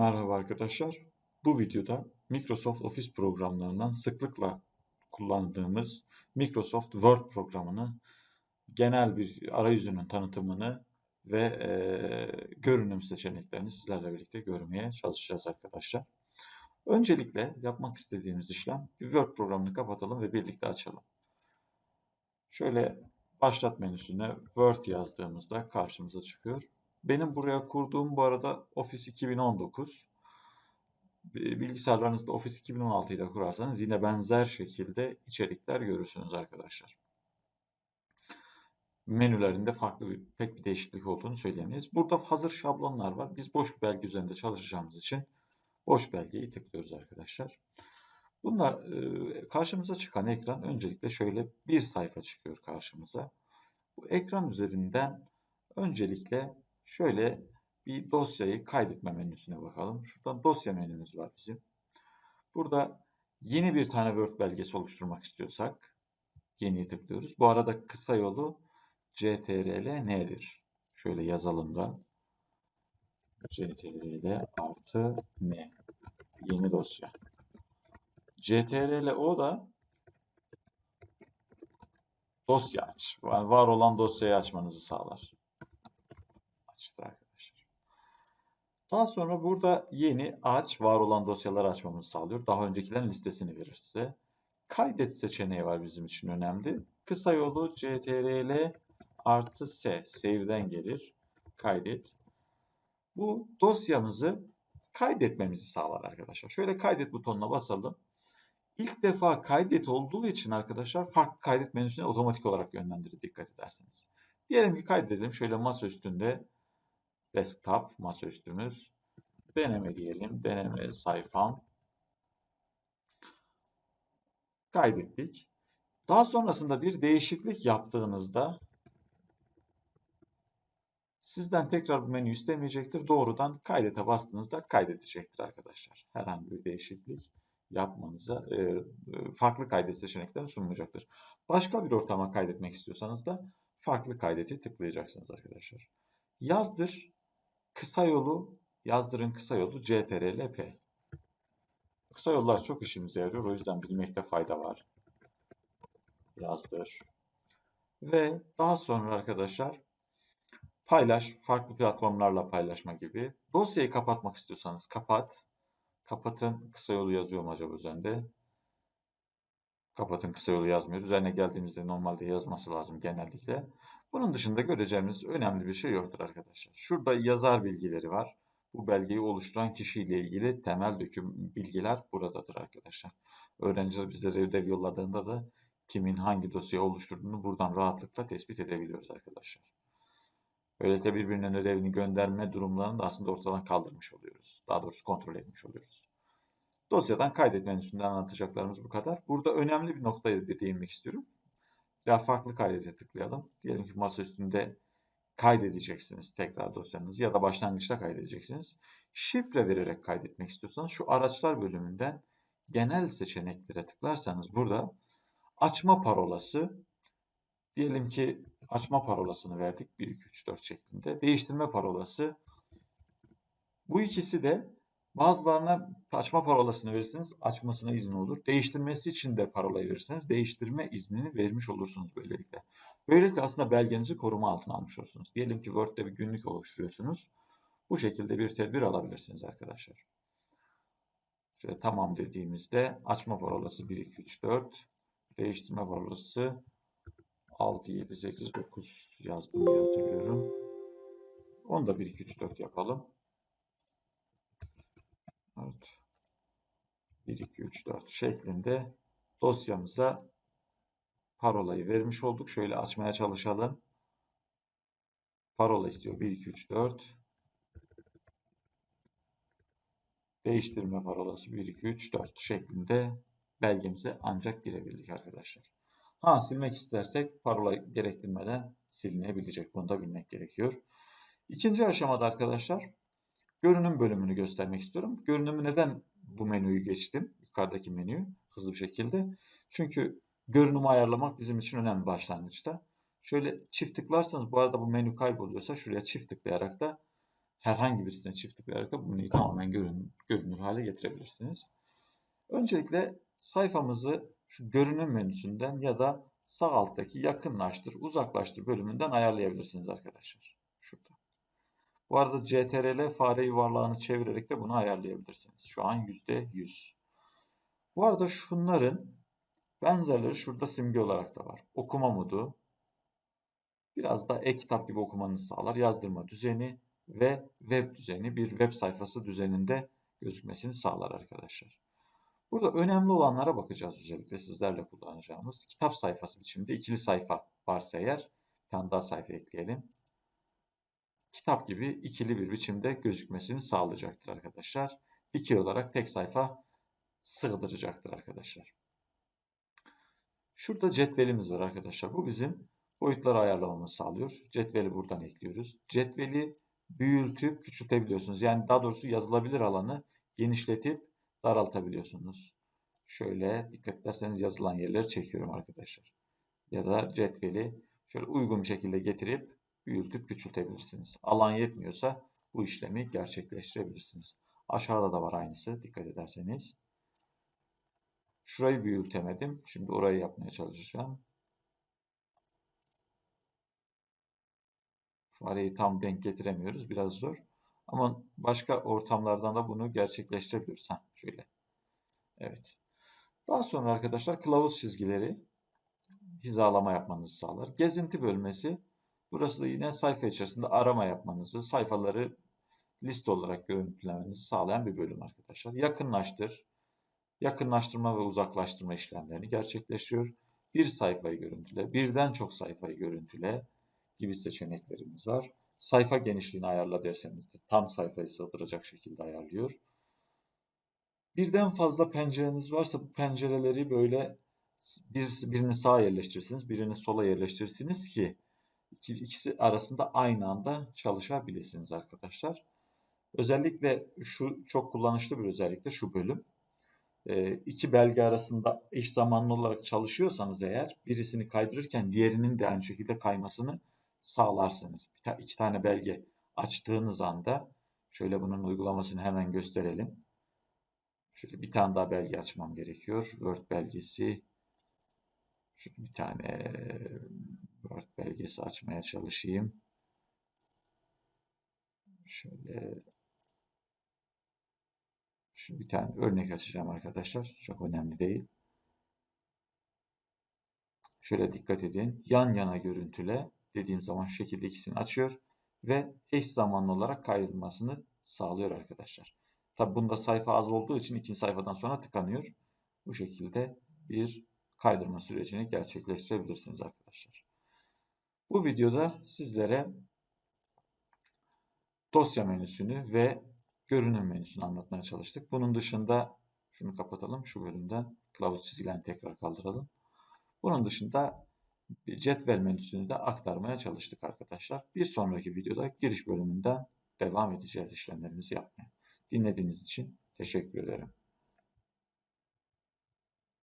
Merhaba arkadaşlar. Bu videoda Microsoft Office programlarından sıklıkla kullandığımız Microsoft Word programını genel bir arayüzünün tanıtımını ve e, görünüm seçeneklerini sizlerle birlikte görmeye çalışacağız arkadaşlar. Öncelikle yapmak istediğimiz işlem bir Word programını kapatalım ve birlikte açalım. Şöyle başlat menüsüne Word yazdığımızda karşımıza çıkıyor. Benim buraya kurduğum bu arada Office 2019. Bilgisayarlarınızda Office 2016 ile kurarsanız yine benzer şekilde içerikler görürsünüz arkadaşlar. Menülerinde farklı bir, pek bir değişiklik olduğunu söyleyemeyiz. Burada hazır şablonlar var. Biz boş bir belge üzerinde çalışacağımız için boş belgeyi tıklıyoruz arkadaşlar. Bunlar karşımıza çıkan ekran öncelikle şöyle bir sayfa çıkıyor karşımıza. Bu ekran üzerinden öncelikle Şöyle bir dosyayı kaydetme menüsüne bakalım. Şurada dosya menümüz var bizim. Burada yeni bir tane Word belgesi oluşturmak istiyorsak yeniyi tıklıyoruz. Bu arada kısa yolu CTRL nedir? Şöyle yazalım da. CTRL artı N. Yeni dosya. CTRL O da dosya aç. Yani var olan dosyayı açmanızı sağlar açtı arkadaşlar. Daha sonra burada yeni aç, var olan dosyaları açmamızı sağlıyor. Daha öncekilerin listesini verir size. Kaydet seçeneği var bizim için önemli. Kısa yolu CTRL artı S. Save'den gelir. Kaydet. Bu dosyamızı kaydetmemizi sağlar arkadaşlar. Şöyle kaydet butonuna basalım. İlk defa kaydet olduğu için arkadaşlar farklı kaydet menüsüne otomatik olarak yönlendirir dikkat ederseniz. Diyelim ki kaydedelim. Şöyle masa üstünde desktop masaüstümüz. Deneme diyelim. Deneme sayfam. Kaydettik. Daha sonrasında bir değişiklik yaptığınızda sizden tekrar bu menü istemeyecektir. Doğrudan kaydete bastığınızda kaydedecektir arkadaşlar. Herhangi bir değişiklik yapmanıza e, e, farklı kaydet seçeneklerini sunmayacaktır. Başka bir ortama kaydetmek istiyorsanız da farklı kaydeti tıklayacaksınız arkadaşlar. Yazdır Kısa yolu yazdırın kısa yolu CTRL-P. Kısa yollar çok işimize yarıyor. O yüzden bilmekte fayda var. Yazdır. Ve daha sonra arkadaşlar paylaş, farklı platformlarla paylaşma gibi. Dosyayı kapatmak istiyorsanız kapat. Kapatın kısa yolu yazıyor mu acaba üzerinde? Kapatın kısa yolu yazmıyor. Üzerine geldiğimizde normalde yazması lazım genellikle. Bunun dışında göreceğimiz önemli bir şey yoktur arkadaşlar. Şurada yazar bilgileri var. Bu belgeyi oluşturan kişiyle ilgili temel döküm bilgiler buradadır arkadaşlar. Öğrenciler bizlere ödev yolladığında da kimin hangi dosyayı oluşturduğunu buradan rahatlıkla tespit edebiliyoruz arkadaşlar. Böylelikle birbirinin ödevini gönderme durumlarını da aslında ortadan kaldırmış oluyoruz. Daha doğrusu kontrol etmiş oluyoruz. Dosyadan kaydet menüsünden anlatacaklarımız bu kadar. Burada önemli bir noktaya değinmek istiyorum. Daha farklı kaydete tıklayalım. Diyelim ki masa üstünde kaydedeceksiniz tekrar dosyanızı ya da başlangıçta kaydedeceksiniz. Şifre vererek kaydetmek istiyorsanız şu araçlar bölümünden genel seçeneklere tıklarsanız burada açma parolası diyelim ki açma parolasını verdik 1 2 3 4 şeklinde. Değiştirme parolası bu ikisi de Bazılarına açma parolasını verirseniz açmasına izin olur. Değiştirmesi için de parolayı verirseniz değiştirme iznini vermiş olursunuz böylelikle. Böylelikle aslında belgenizi koruma altına almış olursunuz. Diyelim ki Word'de bir günlük oluşturuyorsunuz. Bu şekilde bir tedbir alabilirsiniz arkadaşlar. Şöyle tamam dediğimizde açma parolası 1, 2, 3, 4. Değiştirme parolası 6, 7, 8, 9 yazdım diye hatırlıyorum. Onu da 1, 2, 3, 4 yapalım. Evet. 1, 2, 3, 4 şeklinde dosyamıza parolayı vermiş olduk. Şöyle açmaya çalışalım. Parola istiyor. 1, 2, 3, 4. Değiştirme parolası 1, 2, 3, 4 şeklinde belgemize ancak girebildik arkadaşlar. Ha silmek istersek parola gerektirmeden silinebilecek. Bunu da bilmek gerekiyor. İkinci aşamada arkadaşlar Görünüm bölümünü göstermek istiyorum. Görünümü neden bu menüyü geçtim? Yukarıdaki menüyü hızlı bir şekilde. Çünkü görünümü ayarlamak bizim için önemli başlangıçta. Şöyle çift tıklarsanız bu arada bu menü kayboluyorsa şuraya çift tıklayarak da herhangi birisine çift tıklayarak da bu menüyü tamamen görün, görünür hale getirebilirsiniz. Öncelikle sayfamızı şu görünüm menüsünden ya da sağ alttaki yakınlaştır, uzaklaştır bölümünden ayarlayabilirsiniz arkadaşlar. Şurada. Bu arada CTRL fare yuvarlağını çevirerek de bunu ayarlayabilirsiniz. Şu an %100. Bu arada şunların benzerleri şurada simge olarak da var. Okuma modu, biraz da e-kitap gibi okumanızı sağlar. Yazdırma düzeni ve web düzeni bir web sayfası düzeninde gözükmesini sağlar arkadaşlar. Burada önemli olanlara bakacağız özellikle sizlerle kullanacağımız. Kitap sayfası biçimde ikili sayfa varsa eğer bir tane daha sayfa ekleyelim. Kitap gibi ikili bir biçimde gözükmesini sağlayacaktır arkadaşlar. Dikey olarak tek sayfa sığdıracaktır arkadaşlar. Şurada cetvelimiz var arkadaşlar. Bu bizim boyutları ayarlamamızı sağlıyor. Cetveli buradan ekliyoruz. Cetveli büyütüp küçültebiliyorsunuz. Yani daha doğrusu yazılabilir alanı genişletip daraltabiliyorsunuz. Şöyle dikkat ederseniz yazılan yerleri çekiyorum arkadaşlar. Ya da cetveli şöyle uygun bir şekilde getirip büyütüp küçültebilirsiniz. Alan yetmiyorsa bu işlemi gerçekleştirebilirsiniz. Aşağıda da var aynısı dikkat ederseniz. Şurayı büyütemedim. Şimdi orayı yapmaya çalışacağım. Fareyi tam denk getiremiyoruz. Biraz zor. Ama başka ortamlardan da bunu gerçekleştirebiliyoruz. Ha, şöyle. Evet. Daha sonra arkadaşlar kılavuz çizgileri hizalama yapmanızı sağlar. Gezinti bölmesi burası da yine sayfa içerisinde arama yapmanızı, sayfaları liste olarak görüntülemenizi sağlayan bir bölüm arkadaşlar. Yakınlaştır. Yakınlaştırma ve uzaklaştırma işlemlerini gerçekleştiriyor. Bir sayfayı görüntüle, birden çok sayfayı görüntüle gibi seçeneklerimiz var. Sayfa genişliğini ayarla derseniz de tam sayfayı sığdıracak şekilde ayarlıyor. Birden fazla pencereniz varsa bu pencereleri böyle bir, birini sağa yerleştirirsiniz, birini sola yerleştirirsiniz ki ikisi arasında aynı anda çalışabilirsiniz arkadaşlar. Özellikle şu çok kullanışlı bir özellikle şu bölüm. E, iki belge arasında eş zamanlı olarak çalışıyorsanız eğer birisini kaydırırken diğerinin de aynı şekilde kaymasını sağlarsınız. Bir iki tane belge açtığınız anda şöyle bunun uygulamasını hemen gösterelim. Şöyle bir tane daha belge açmam gerekiyor. Word belgesi. Şöyle bir tane Word belgesi açmaya çalışayım. Şöyle Şimdi bir tane örnek açacağım arkadaşlar. Çok önemli değil. Şöyle dikkat edin. Yan yana görüntüle dediğim zaman şu şekilde ikisini açıyor ve eş zamanlı olarak kaydırmasını sağlıyor arkadaşlar. Tabi bunda sayfa az olduğu için ikinci sayfadan sonra tıkanıyor. Bu şekilde bir kaydırma sürecini gerçekleştirebilirsiniz arkadaşlar. Bu videoda sizlere dosya menüsünü ve görünüm menüsünü anlatmaya çalıştık. Bunun dışında şunu kapatalım. Şu bölümden kılavuz çizgilerini tekrar kaldıralım. Bunun dışında cetvel menüsünü de aktarmaya çalıştık arkadaşlar. Bir sonraki videoda giriş bölümünden devam edeceğiz işlemlerimizi yapmaya. Dinlediğiniz için teşekkür ederim.